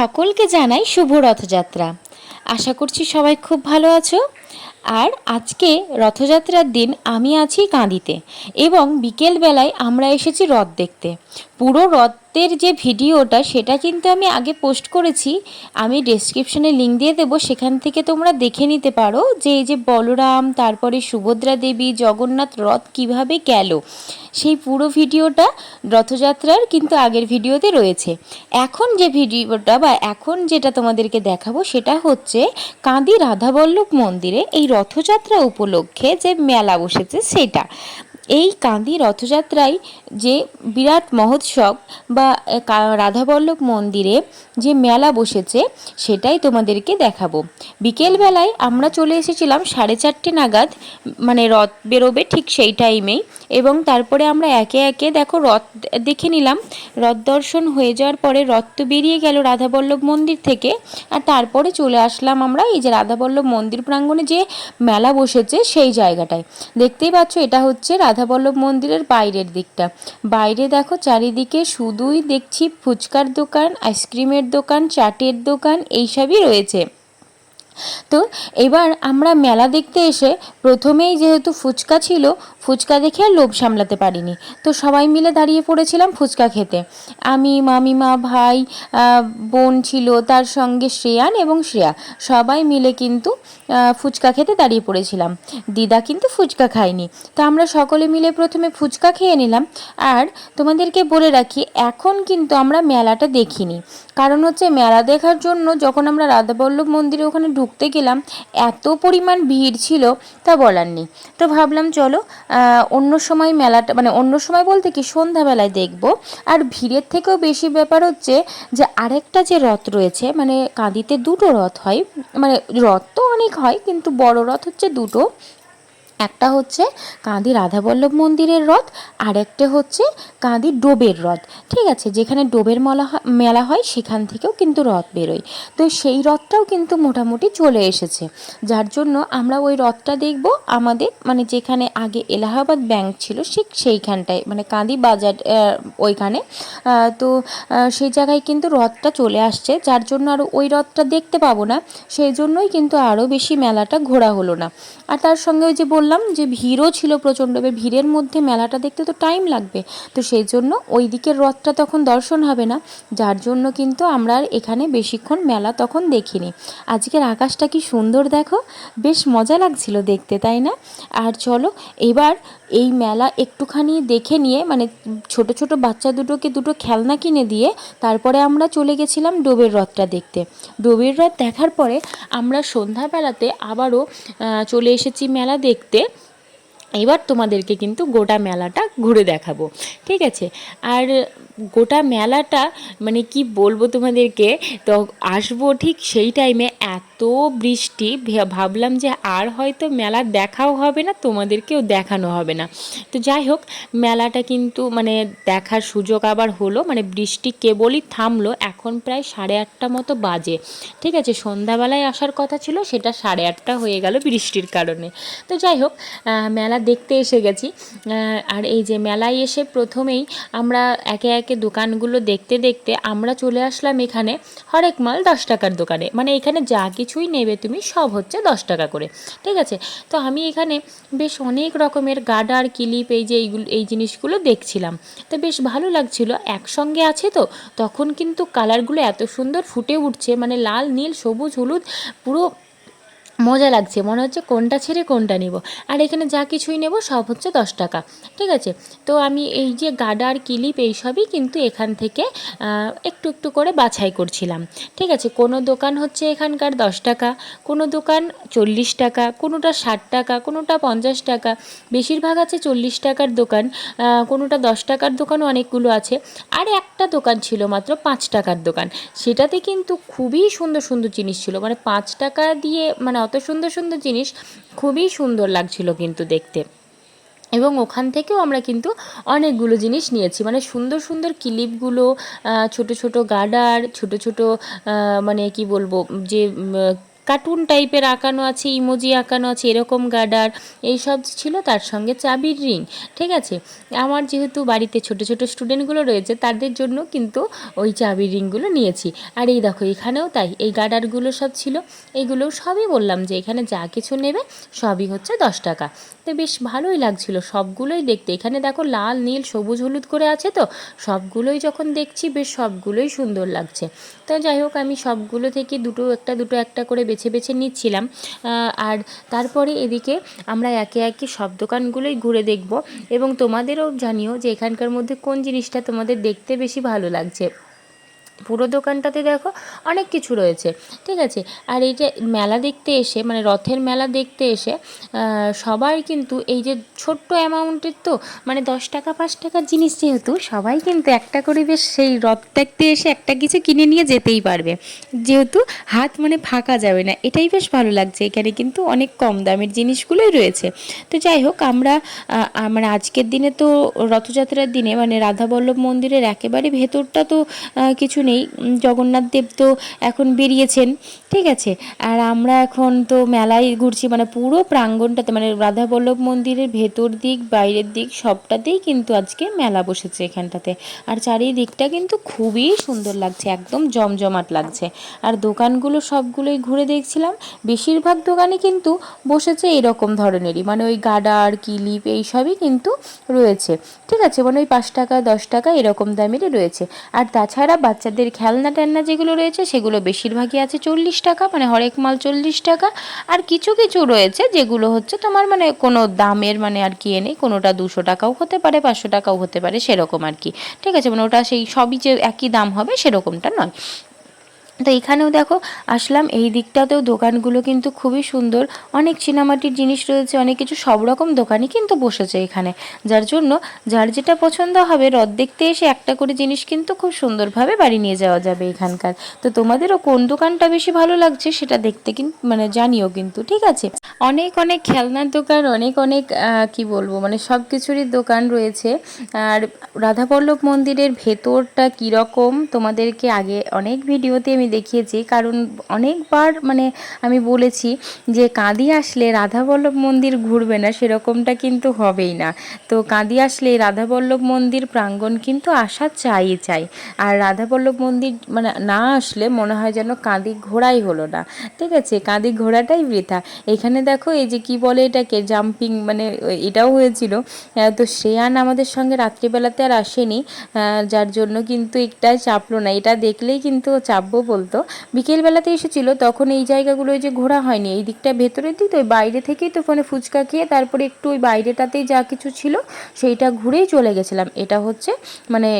সকলকে জানাই শুভ রথযাত্রা। আশা করছি সবাই খুব ভালো আছো। আর আজকে রথযাত্রার দিন আমি আছি কাঁদিতে এবং বিকেলবেলায় আমরা এসেছি রথ দেখতে। পুরো রথের যে ভিডিওটা, সেটা কিন্তু আমি আগে পোস্ট করেছি। আমি ডেসক্রিপশনে লিঙ্ক দিয়ে দেবো, সেখান থেকে তোমরা দেখে নিতে পারো যে এই যে বলরাম, তারপরে সুভদ্রা দেবী, জগন্নাথ রথ কীভাবে গেল। সেই পুরো ভিডিওটা রথযাত্রার কিন্তু আগের ভিডিওতে রয়েছে। এখন যে ভিডিওটা বা এখন যেটা তোমাদেরকে দেখাবো, সেটা হচ্ছে কাঁদি রাধাবল্লভ মন্দিরে এই রথযাত্রা উপলক্ষে যে মেলা বসেছে, সেটা। এই কান্দি রথযাত্রায় যে বিরাট মহোৎসব বা রাধাবল্লভ মন্দিরে যে মেলা বসেছে, সেটাই তোমাদেরকে দেখাবো। বিকেলবেলায় আমরা চলে এসেছিলাম সাড়ে চারটে নাগাদ মানে রথ বেরোবে ঠিক সেই টাইমেই। এবং তারপরে আমরা একে একে, দেখো, রথ দেখে নিলাম। রথ দর্শন হয়ে যাওয়ার পরে রথ তো বেরিয়ে গেল রাধাবল্লভ মন্দির থেকে। আর তারপরে চলে আসলাম আমরা এই যে রাধাবল্লভ মন্দির প্রাঙ্গণে যে মেলা বসেছে সেই জায়গাটায়। দেখতেই পাচ্ছ, এটা হচ্ছে রাধাবল্লভ মন্দিরের বাইরের দিকটা। বাইরে দেখো, চারিদিকে শুধুই দেখছি ফুচকার দোকান, আইসক্রিমের দোকান, চাটের দোকান এইসবই রয়েছে। তো এবার আমরা মেলা দেখতে এসে প্রথমেই যেহেতু ফুচকা ছিল ফুচকা দেখে আর লোভ সামলাতে পারিনি। তো সবাই মিলে দাঁড়িয়ে পড়েছিলাম ফুচকা খেতে। আমি মামিমা ভাই বোন ছিল, তার সঙ্গে শ্রেয়ান এবং শ্রেয়া। সবাই মিলে কিন্তু ফুচকা খেতে দাঁড়িয়ে পড়েছিলাম। দিদা কিন্তু ফুচকা খায়নি। তো আমরা সকলে মিলে প্রথমে ফুচকা খেয়ে নিলাম। আর তোমাদেরকে বলে রাখি, এখন কিন্তু আমরা মেলাটা দেখিনি। কারণ হচ্ছে মেলা দেখার জন্য যখন আমরা রাধাবল্লভ মন্দিরে ওখানে ঢুকতে গেলাম, এত পরিমাণ ভিড় ছিল তা বলার নেই। তো ভাবলাম, চলো অন্য সময় মেলাটা মানে অন্য সময় বলতে কি সন্ধ্যাবেলায় দেখব। আর ভিড়ের থেকেও বেশি ব্যাপার হচ্ছে যে আরেকটা যে রথ রয়েছে মানে কাঁদিতে দুটো রথ হয়। মানে রথ তো অনেক হয়, কিন্তু বড় রথ হচ্ছে দুটো। একটা হচ্ছে কাঁদি রাধাবল্লভ মন্দিরের রথ, আর একটা হচ্ছে কাঁদি ডোবের রথ। ঠিক আছে, যেখানে ডোবের মেলা মেলা হয়, সেখান থেকেও কিন্তু রথ বেরোয়। তো সেই রথটাও কিন্তু মোটামুটি চলে এসেছে। যার জন্য আমরা ওই রথটা দেখব, আমাদের মানে যেখানে আগে এলাহাবাদ ব্যাংক ছিল, ঠিক সেইখানটায় মানে কাঁদি বাজার ওইখানে। তো সেই জায়গায় কিন্তু রথটা চলে আসছে। যার জন্য আর ওই রথটা দেখতে পাবো না। সেই জন্যই কিন্তু আরও বেশি মেলাটা ঘোরা হলো না। আর তার সঙ্গে ওই যে বললাম যে ভিড়ও ছিল প্রচণ্ড ভিড়ের মধ্যে মেলাটা দেখতে তো টাইম লাগবে। তো সেই জন্য ওই দিকের রথটা তখন দর্শন হবে না, যার জন্য কিন্তু আমরা আর এখানে বেশিক্ষণ মেলা তখন দেখিনি। আজকের আকাশটা কি সুন্দর দেখো, বেশ মজা লাগছিল দেখতে, তাই না? আর চলো, এবার এই মেলা একটুখানি দেখে নিয়ে মানে ছোট ছোট বাচ্চা দুটোকে দুটো খেলনা কিনে দিয়ে তারপরে আমরা চলে গেছিলাম ডোবের রথটা দেখতে। ডোবের রথ দেখার পরে আমরা সন্ধ্যাবেলাতে আবারও চলে এসেছি মেলা দেখতে। quê? এবার তোমাদেরকে কিন্তু গোটা মেলাটা ঘুরে দেখাবো, ঠিক আছে? আর গোটা মেলাটা মানে কি বলব তোমাদেরকে, তো আসব ঠিক সেই টাইমে এত বৃষ্টি ভাবলাম যে আর হয়তো মেলা দেখাও হবে না, তোমাদেরকেও দেখানো হবে না। তো যাই হোক, মেলাটা কিন্তু মানে দেখার সুযোগ আবার হলো মানে বৃষ্টি কেবলই থামলো এখন প্রায় সাড়ে আটটা মতো বাজে, ঠিক আছে? সন্ধ্যাবেলায় আসার কথা ছিল, সেটা সাড়ে আটটা হয়ে গেল বৃষ্টির কারণে। তো যাই হোক মেলা দেখতে এসে গেছি। আর এই যে মেলায় এসে প্রথমেই আমরা একে একে দোকানগুলো দেখতে দেখতে আমরা চলে আসলাম এখানে হরেক মাল দশ টাকার দোকানে। মানে এখানে যা কিছুই নেবে তুমি সব হচ্ছে দশ টাকা করে। ঠিক আছে? তো আমি এখানে বেশ অনেক রকমের গার্ডার কিলিপ এই যে এইগুলো, এই জিনিসগুলো দেখছিলাম। তো বেশ ভালো লাগছিল। একসঙ্গে আছে তো? তখন কিন্তু কালারগুলো এত সুন্দর ফুটে উঠছে। মানে লাল, নীল, সবুজ, হলুদ পুরো মজা লাগছে। মনে হচ্ছে কোনটা ছেড়ে কোনটা নেব। আর এখানে যা কিছুই নেব সব হচ্ছে দশ টাকা। ঠিক আছে? তো আমি এই যে গাডার কিলিপ এইসবই কিন্তু এখান থেকে একটু একটু করে বাছাই করছিলাম। ঠিক আছে? কোনো দোকান হচ্ছে এখানকার দশ টাকা, কোনো দোকান চল্লিশ টাকা, কোনোটা ষাট টাকা, কোনোটা পঞ্চাশ টাকা। বেশিরভাগ আছে চল্লিশ টাকার দোকান কোনোটা দশ টাকার দোকানও অনেকগুলো আছে। আর একটা দোকান ছিল মাত্র পাঁচ টাকার দোকান। সেটাতে কিন্তু খুবই সুন্দর সুন্দর জিনিস ছিল। মানে পাঁচ টাকা দিয়ে মানে অত সুন্দর সুন্দর জিনিস খুবই সুন্দর লাগছিল কিন্তু দেখতে। এবং ওখান থেকেও আমরা কিন্তু অনেকগুলো জিনিস নিয়েছি। মানে সুন্দর সুন্দর ক্লিপগুলো ছোট ছোট গার্ডার ছোট ছোট মানে কি বলব, যে কার্টুন টাইপের আঁকানো আছে ইমোজি আঁকানো আছে, এরকম গার্ডার এইসব ছিল তার সঙ্গে চাবির রিং ঠিক আছে? আমার যেহেতু বাড়িতে ছোট ছোট স্টুডেন্টগুলো রয়েছে, তাদের জন্য কিন্তু ওই চাবির রিংগুলো নিয়েছি। আর এই দেখো, এখানেও তাই, এই গার্ডারগুলো সব ছিল। এইগুলো সবই বললাম যে এখানে যা কিছু নেবে সবই হচ্ছে দশ টাকা। তো বেশ ভালোই লাগছিল সবগুলোই দেখতে। এখানে দেখো লাল, নীল, সবুজ, হলুদ করে আছে তো? সবগুলোই যখন দেখছি বেশ সবগুলোই সুন্দর লাগছে। তো যাই হোক, আমি সবগুলো থেকে দুটো একটা দুটো একটা করে বেছে বেছে বেছে নিচ্ছিলাম আর তারপরে এদিকে আমরা একে একে সব দোকানগুলোই ঘুরে দেখব এবং তোমাদেরও জানিও যে এখানকার মধ্যে কোন জিনিসটা তোমাদের দেখতে বেশি ভালো লাগছে। পুরো দোকানটাতে দেখো অনেক কিছু রয়েছে, ঠিক আছে? আর এই যে মেলা দেখতে এসে মানে রথের মেলা দেখতে এসে সবাই কিন্তু এই যে ছোট্ট অ্যামাউন্টের তো মানে দশ টাকা, পাঁচ টাকার জিনিস যেহেতু, সবাই কিন্তু একটা করে বেশ সেই রথ দেখতে এসে একটা কিছু কিনে নিয়ে যেতেই পারবে। যেহেতু হাত মানে ফাঁকা যাবে না, এটাই বেশ ভালো লাগছে, এখানে কিন্তু অনেক কম দামের জিনিসগুলোই রয়েছে। তো যাই হোক, আমরা আমরা আজকের দিনে তো রথযাত্রার দিনে মানে রাধাবল্লভ মন্দিরের একেবারে ভেতরটা তো কিছু নেই। জগন্নাথ দেব তো এখন বেরিয়েছেন, ঠিক আছে? আর আমরা এখন তো মেলায় ঘুরছি মানে পুরো প্রাঙ্গণটাতে মানে রাধাবল্লভ মন্দিরের ভেতর দিক, বাইরের দিক, সবটাতেই কিন্তু আজকে মেলা বসেছে এখানটাতে। আর চারিদিকটা কিন্তু খুবই সুন্দর লাগছে, একদম জমজমাট লাগছে। আর দোকানগুলো সবগুলোই ঘুরে দেখছিলাম, বেশিরভাগ দোকানে কিন্তু বসেছে এরকম ধরনেরই মানে ওই গাডার, কিলিপ এইসবই কিন্তু রয়েছে, ঠিক আছে? মানে ওই পাঁচ টাকা, দশ টাকা এরকম দামেরই রয়েছে। আর তাছাড়া বাচ্চাদের খেলনা টেলনা যেগুলো রয়েছে সেগুলো বেশিরভাগই আছে চল্লিশ টাকা মানে হরেক মাল চল্লিশ টাকা। আর কিছু কিছু রয়েছে যেগুলো হচ্ছে তোমার মানে কোনো দামের মানে আর কি এনে কোনোটা দুশো টাকাও হতে পারে, পাঁচশো টাকাও হতে পারে, সেরকম আর কি। ঠিক আছে মানে ওটা সেই সবই যে একই দাম হবে সেরকমটা নয়। তো এখানেও দেখো, আসলাম, এই দিকটাতেও দোকানগুলো কিন্তু খুবই সুন্দর। অনেক চীনামাটির জিনিস রয়েছে, অনেক কিছু, সব রকম দোকানই কিন্তু বসেছে এখানে। যার জন্য যার যেটা পছন্দ হবে রথ দেখতে এসে একটা করে জিনিস কিন্তু খুব সুন্দরভাবে বাড়ি নিয়ে যাওয়া যাবে এখানকার। তো তোমাদেরও কোন দোকানটা বেশি ভালো লাগছে সেটা দেখতে কিন্তু মানে জানিও কিন্তু, ঠিক আছে? অনেক অনেক খেলনার দোকান, অনেক অনেক কি বলব মানে সব কিছুরই দোকান রয়েছে। আর রাধাবল্লভ মন্দিরের ভেতরটা কীরকম, তোমাদেরকে আগে অনেক ভিডিওতে আমি দেখিয়েছি, কারণ অনেকবার মানে আমি বলেছি যে কাঁদি আসলে রাধাবল্লভ মন্দির ঘুরবে না, সেরকমটা কিন্তু হবেই না। তো কাঁদি আসলে রাধাবল্লভ মন্দির প্রাঙ্গণ কিন্তু আসা চাই চাই। আর রাধাবল্লভ মন্দির মানে না আসলে মনে হয় যেন কাঁদি ঘোড়াই হলো না। ঠিক আছে, কাঁদি ঘোড়াটাই বৃথা। এখানে দেখো এই যে কি বলে এটাকে জাম্পিং মানে এটাও হয়েছিল। তো শ্রেয়ান আমাদের সঙ্গে রাত্রিবেলাতে আর আসেনি। যার জন্য কিন্তু একটাই চাপলো না। এটা দেখলেই কিন্তু চাপবো বলতো। বিকেলবেলাতে এসেছিল, তখন এই জায়গাগুলো যে ঘোরা হয়নি, এই দিকটা ভেতরের দিক ওই বাইরে থেকেই তো ফোনে ফুচকা খেয়ে তারপরে একটু ওই বাইরেটাতেই যা কিছু ছিল, সেইটা ঘুরেই চলে গেছিলাম। এটা হচ্ছে মানে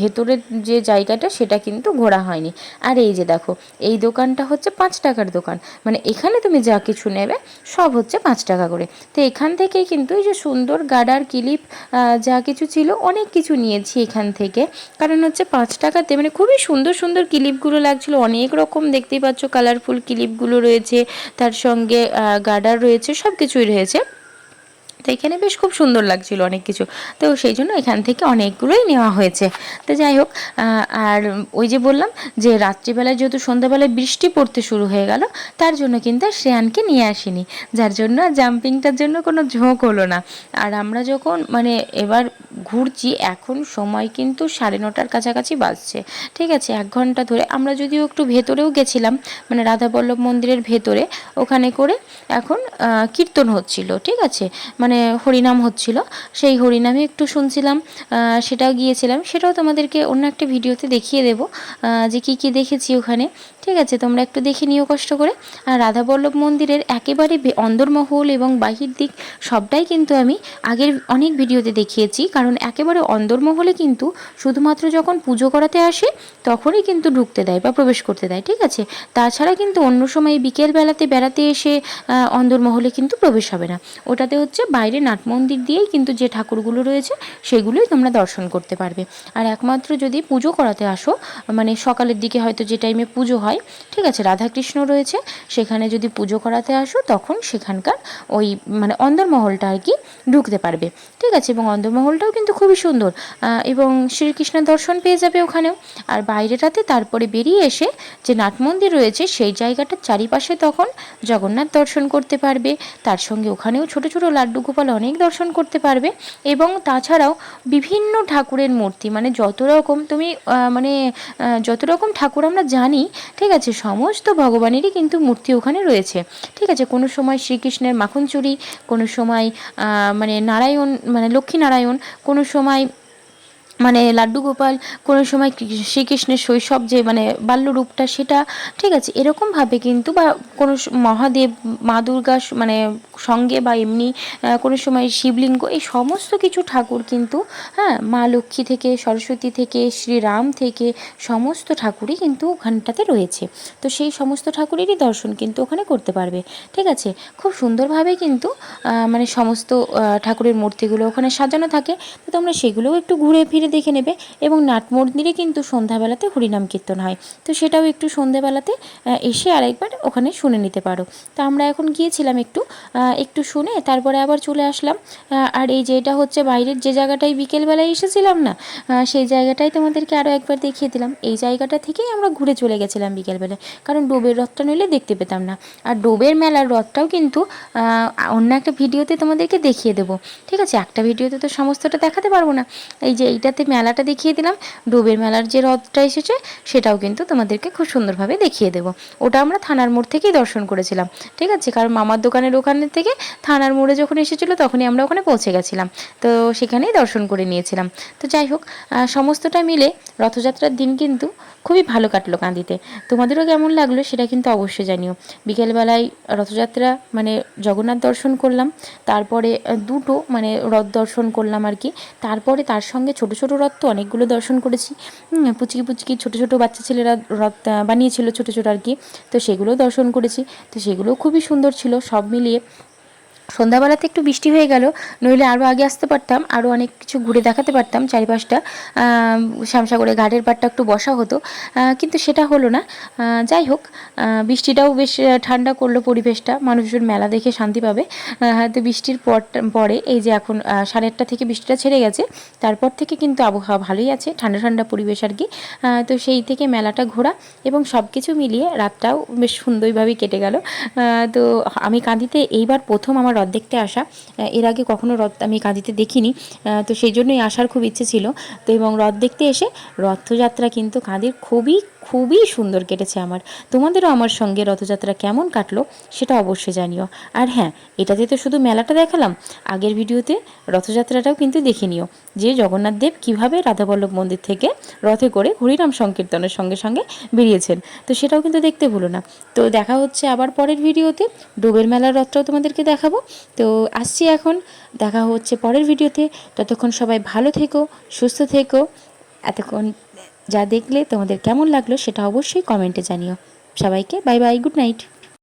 ভেতরের যে জায়গাটা, সেটা কিন্তু ঘোরা হয়নি। আর এই যে দেখো, এই দোকানটা হচ্ছে পাঁচ টাকার দোকান। মানে এখানে তুমি যা কিছু নেবে, সব হচ্ছে পাঁচ টাকা করে। তো এখান থেকেই কিন্তু এই যে সুন্দর গাডার, কিলিপ যা কিছু ছিল, অনেক কিছু নিয়েছি এখান থেকে। কারণ হচ্ছে পাঁচ টাকাতে মানে খুবই সুন্দর সুন্দর কিলিপগুলো লাগছিল অনেক রকম দেখতেই পাচ্ছ কালারফুল ক্লিপগুলো রয়েছে, তার সঙ্গে গার্ডার রয়েছে সব কিছুই রয়েছে। তো এখানে বেশ খুব সুন্দর লাগছিল অনেক কিছু। তো সেই জন্য এখান থেকে অনেকগুলোই নেওয়া হয়েছে। তো যাই হোক আর ওই যে বললাম যে রাত্রিবেলায় যেহেতু সন্ধ্যাবেলায় বৃষ্টি পড়তে শুরু হয়ে গেল, তার জন্য কিন্তু শ্রেয়ানকে নিয়ে আসিনি। যার জন্য জাম্পিংটার জন্য কোনো ঝোঁক হলো না। আর আমরা যখন মানে এবার ঘুরছি, এখন সময় কিন্তু সাড়ে নটার কাছাকাছি বাজছে। ঠিক আছে, এক ঘণ্টা ধরে। আমরা যদিও একটু ভেতরেও গেছিলাম মানে রাধাবল্লভ মন্দিরের ভেতরে, ওখানে করে এখন কীর্তন হচ্ছিল, ঠিক আছে? মানে হরিনাম হচ্ছিল। সেই হরিনামে একটু শুনছিলাম সেটাও গিয়েছিলাম। সেটাও তোমাদেরকে অন্য একটা ভিডিওতে দেখিয়ে দেবো যে কী কী দেখেছি ওখানে। ঠিক আছে, তোমরা একটু দেখে নিও কষ্ট করে। আর রাধাবল্লভ মন্দিরের একেবারে অন্দরমহল এবং বাহির দিক সবটাই কিন্তু আমি আগের অনেক ভিডিওতে দেখিয়েছি, কারণ একেবারে অন্দরমহলে কিন্তু শুধুমাত্র যখন পুজো করাতে আসে, তখনই কিন্তু ঢুকতে দেয় বা প্রবেশ করতে দেয়, ঠিক আছে? তাছাড়া কিন্তু অন্য সময় বিকেলবেলাতে বেড়াতে এসে অন্দরমহলে কিন্তু প্রবেশ হবে না। ওটাতে হচ্ছে বাইরে নাট মন্দির দিয়েই কিন্তু যে ঠাকুরগুলো রয়েছে, সেগুলোই তোমরা দর্শন করতে পারবে। আর একমাত্র যদি পুজো করাতে আসো মানে সকালের দিকে হয়তো যে টাইমে পুজো হয়, ঠিক আছে, রাধাকৃষ্ণ রয়েছে, সেখানে যদি পুজো করাতে আসো, তখন সেখানকার ওই মানে অন্দরমহলটা আর কি ঢুকতে পারবে, ঠিক আছে? এবং অন্দরমহলটাও কিন্তু খুবই সুন্দর। এবং শ্রীকৃষ্ণের দর্শন পেয়ে যাবে ওখানেও। আর বাইরেটাতে তারপরে বেরিয়ে এসে যে নাট মন্দির রয়েছে, সেই জায়গাটার চারিপাশে তখন জগন্নাথ দর্শন করতে পারবে। তার সঙ্গে ওখানেও ছোট ছোট লাড্ডু গোপাল অনেক দর্শন করতে পারবে। এবং তাছাড়াও বিভিন্ন ঠাকুরের মূর্তি মানে যত রকম তুমি মানে যত রকম ঠাকুর আমরা জানি, ঠিক আছে, সমস্ত ভগবানেরই কিন্তু মূর্তি ওখানে রয়েছে। ঠিক আছে, কোনো সময় শ্রীকৃষ্ণের মাখন চুরি, কোনো সময় মানে নারায়ণ মানে লক্ষ্মী নারায়ণ কোনো সময় মানে লাড্ডু গোপাল কোনো সময় শ্রীকৃষ্ণের শৈশব যে মানে বাল্য রূপটা সেটা ঠিক আছে, এরকমভাবে কিন্তু বা কোনো মহাদেব, মা দুর্গা মানে সঙ্গে বা এমনি কোনো সময় শিবলিঙ্গ এই সমস্ত কিছু ঠাকুর কিন্তু হ্যাঁ মা লক্ষ্মী থেকে, সরস্বতী থেকে, শ্রীরাম থেকে সমস্ত ঠাকুরই কিন্তু ওখানটাতে রয়েছে। তো সেই সমস্ত ঠাকুরেরই দর্শন কিন্তু ওখানে করতে পারবে। ঠিক আছে? খুব সুন্দরভাবে কিন্তু মানে সমস্ত ঠাকুরের মূর্তিগুলো ওখানে সাজানো থাকে। তো তোমরা সেগুলোও একটু ঘুরে ফিরে দেখে নেবে এবং নাট মন্দিরে কিন্তু সন্ধ্যাবেলাতে হরিনাম কীর্তন হয়। তো সেটাও একটু সন্ধ্যাবেলাতে এসে আরেকবার ওখানে শুনে নিতে পারো। তো আমরা এখন গিয়েছিলাম একটু একটু শুনে তারপরে আবার চলে আসলাম। আর এই যে এটা হচ্ছে বাইরের যে জায়গাটায় বিকেলবেলায় এসেছিলাম না সেই জায়গাটাই তোমাদেরকে আরও একবার দেখিয়ে দিলাম। এই জায়গাটা থেকেই আমরা ঘুরে চলে গেছিলাম বিকেলবেলায়, কারণ ডোবের রথটা নইলে দেখতে পেতাম না। আর ডোবের মেলার রথটাও কিন্তু অন্য একটা ভিডিওতে তোমাদেরকে দেখিয়ে দেবো। ঠিক আছে? একটা ভিডিওতে তো সমস্তটা দেখাতে পারব না। এই যে এইটাতে মেলাটা দেখিয়ে দিলাম। ডোবের মেলার যে রথটা এসেছে, সেটাও কিন্তু তোমাদেরকে খুব সুন্দরভাবে দেখিয়ে দেবো। ওটা আমরা থানার মোড় থেকেই দর্শন করেছিলাম, ঠিক আছে? কারণ মামার দোকানের ওখানের থেকে থানার মোড়ে যখন এসেছিল, তখনই আমরা ওখানে পৌঁছে গেছিলাম। তো সেখানেই দর্শন করে নিয়েছিলাম। তো যাই হোক সমস্তটা মিলে রথযাত্রার দিন কিন্তু খুবই ভালো কাটলো কাঁদিতে। তোমাদেরও কেমন লাগল সেটা কিন্তু অবশ্যই জানিও। বিকেলবেলায় রথযাত্রা মানে জগন্নাথ দর্শন করলাম, তারপরে দুটো মানে রথ দর্শন করলাম আর কি। তারপরে তার সঙ্গে ছোটো, ছোট রথ তো অনেকগুলো দর্শন করেছি। পুচকি পুচকি ছোট ছোট বাচ্চা ছেলেরা রথ বানিয়েছিল ছোট ছোট আর কি। তো সেগুলোও দর্শন করেছি। তো সেগুলোও খুবই সুন্দর ছিল সব মিলিয়ে। সন্ধ্যাবেলাতে একটু বৃষ্টি হয়ে গেল, নইলে আরও আগে আসতে পারতাম আরও অনেক কিছু ঘুরে দেখাতে পারতাম চারিপাশটা। শ্যামসাগরে ঘাটের পাড়টা একটু বসা হতো কিন্তু সেটা হলো না। যাই হোক বৃষ্টিটাও বেশ ঠান্ডা করল পরিবেশটা, মানুষজন মেলা দেখে শান্তি পাবে। হয়তো বৃষ্টির পর পরে এই যে এখন সাড়ে আটটা থেকে বৃষ্টিটা ছেড়ে গেছে, তারপর থেকে কিন্তু আবহাওয়া ভালোই আছে, ঠান্ডা ঠান্ডা পরিবেশ আর কি। তো সেই থেকে মেলাটা ঘোরা এবং সব কিছু মিলিয়ে রাতটাও বেশ সুন্দরভাবেই কেটে গেল। তো আমি কাঁদিতে এইবার প্রথম আমার রথ দেখতে আসা। এর আগে কখনো রথ আমি কাঁদিতে দেখিনি। তো সেই জন্যই আসার খুব ইচ্ছে ছিল। তো এবং রথ দেখতে এসে রথযাত্রা কিন্তু কাঁদির খুবই খুবই সুন্দর কেটেছে আমার। তোমাদেরও আমার সঙ্গে রথযাত্রা কেমন কাটলো সেটা অবশ্যই জানিও। আর হ্যাঁ এটাতে তো শুধু মেলাটা দেখালাম, আগের ভিডিওতে রথযাত্রাটাও কিন্তু দেখে নিও। যে জগন্নাথ দেব কীভাবে রাধাবল্লভ মন্দির থেকে রথে করে হরিনাম সংকীর্তনের সঙ্গে সঙ্গে বেরিয়েছেন, তো সেটাও কিন্তু দেখতে ভুলো না। তো দেখা হচ্ছে আবার পরের ভিডিওতে, ডোবের মেলার রথটাও তোমাদেরকে দেখাবো। তো আসছি এখন, দেখা হচ্ছে পরের ভিডিওতে। ততক্ষণ সবাই ভালো থেকো, সুস্থ থেকো। এতক্ষণ যা দেখলে তোমাদের কেমন লাগল সেটা অবশ্যই কমেন্টে জানিও। সবাইকে বাই বাই গুড নাইট।